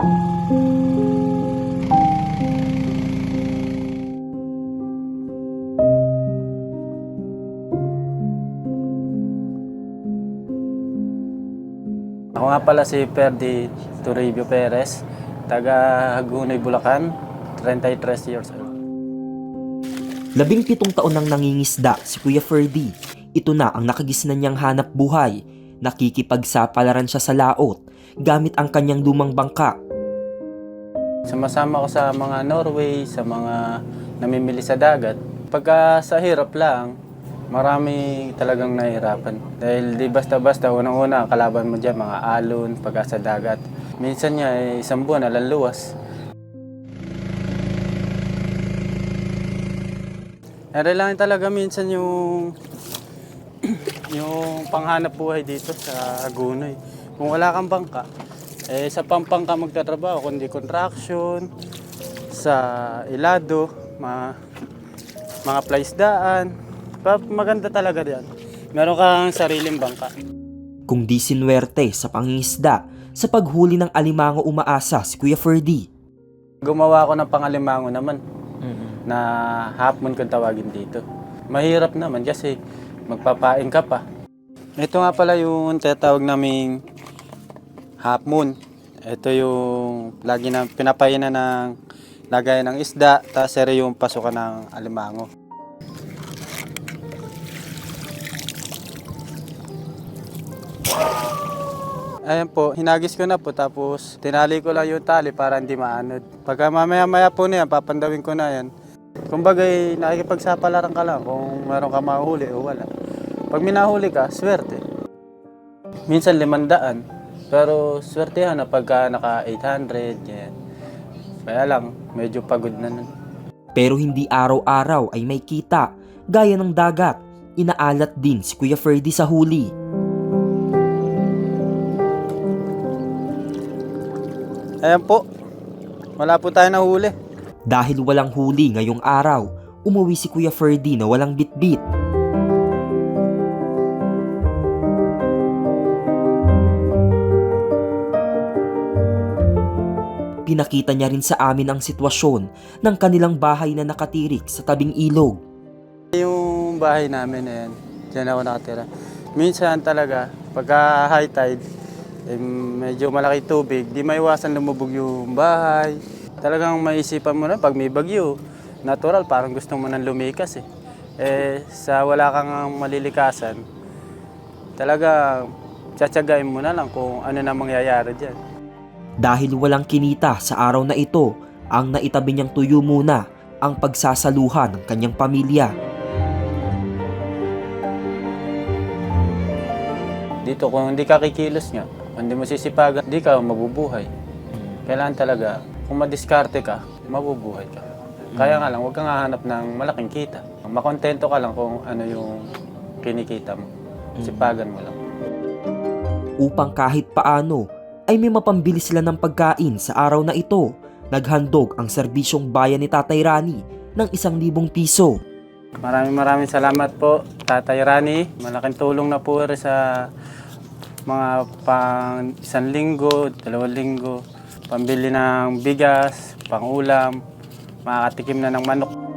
Ako nga pala si Ferdi Toribio Perez, taga Hagunoy, Bulacan, 33 years old. Labing pitong taon nang nangingisda si Kuya Ferdy. Ito na ang nakagisnan niyang hanap buhay. Nakikipagsapalaran siya sa laot gamit ang kanyang lumang bangka. Sumasama ko sa mga Norway, sa mga namimili sa dagat. Pagka sa hirap lang, marami talagang nahihirapan. Dahil di basta-basta, unang-una, kalaban mo dyan, mga alon, pagka sa dagat. Minsan nga, eh, isang buwan, alang luwas. Nare lang talaga minsan yung yung panghanap buhay dito sa Agunoy. Kung wala kang bangka, eh sa pampang ka magtatrabaho, kundi contraction, sa ilado, mga, mga playsdaan. Pa, maganda talaga diyan. Meron kang sariling bangka. Kung di sinwerte sa pangingisda, sa paghuli ng alimango umaasa si Kuya Ferdy. Gumawa ako ng pangalimango naman na half moon kung tawagin dito. Mahirap naman kasi magpapain ka pa. Ito nga pala yung tinatawag naming half moon. Ito yung lagi na pinapainan ng lagay ng isda, tapos ere yung pasukan ng alimango. Ayan po, hinagis ko na po tapos tinali ko lang yung tali para hindi maanod. Pagka mamaya-maya po na yan, papandawin ko na yan. Kumbaga, nakikipagsapalaran ka lang kung meron ka mahuli o wala. Pag minahuli ka, swerte. Minsan limandaan, pero swertehan na pagka naka 800, yan. Kaya lang, medyo pagod na nun. Pero hindi araw-araw ay may kita. Gaya ng dagat, inaalat din si Kuya Ferdy sa huli. Ayan po, wala po tayo nahuli. Dahil walang huli ngayong araw, umuwi si Kuya Ferdy na walang bitbit. Pinakita niya rin sa amin ang sitwasyon ng kanilang bahay na nakatirik sa tabing ilog. Yung bahay namin na yan, dyan ako nakatira. Minsan talaga, pagka high tide, eh, medyo malaki tubig, di maiwasan lumubog yung bahay. Talagang maisipan mo na pag may bagyo, natural, parang gusto mo nang lumikas eh. Eh, sa wala kang malilikasan, talaga tsatsagain mo na lang kung ano na mangyayari dyan. Dahil walang kinita sa araw na ito, ang naitabi niyang tuyo muna ang pagsasaluhan ng kanyang pamilya. Dito, kung hindi ka kikilos nga, kung hindi mo sisipagan, hindi ka mabubuhay. Kailangan talaga, kung madiskarte ka, mabubuhay ka. Kaya nga lang, huwag kang hahanap ng malaking kita. Makontento ka lang kung ano yung kinikita mo. Sipagan mo lang. upang kahit paano ay may mapambili sila ng pagkain sa araw na ito. Naghandog ang serbisyong bayan ni Tatay Rani ng isang libong piso. Maraming maraming salamat po, Tatay Rani. Malaking tulong na po sa mga pang isang linggo, dalawang linggo. Pambili ng bigas, pangulam, makakatikim na ng manok.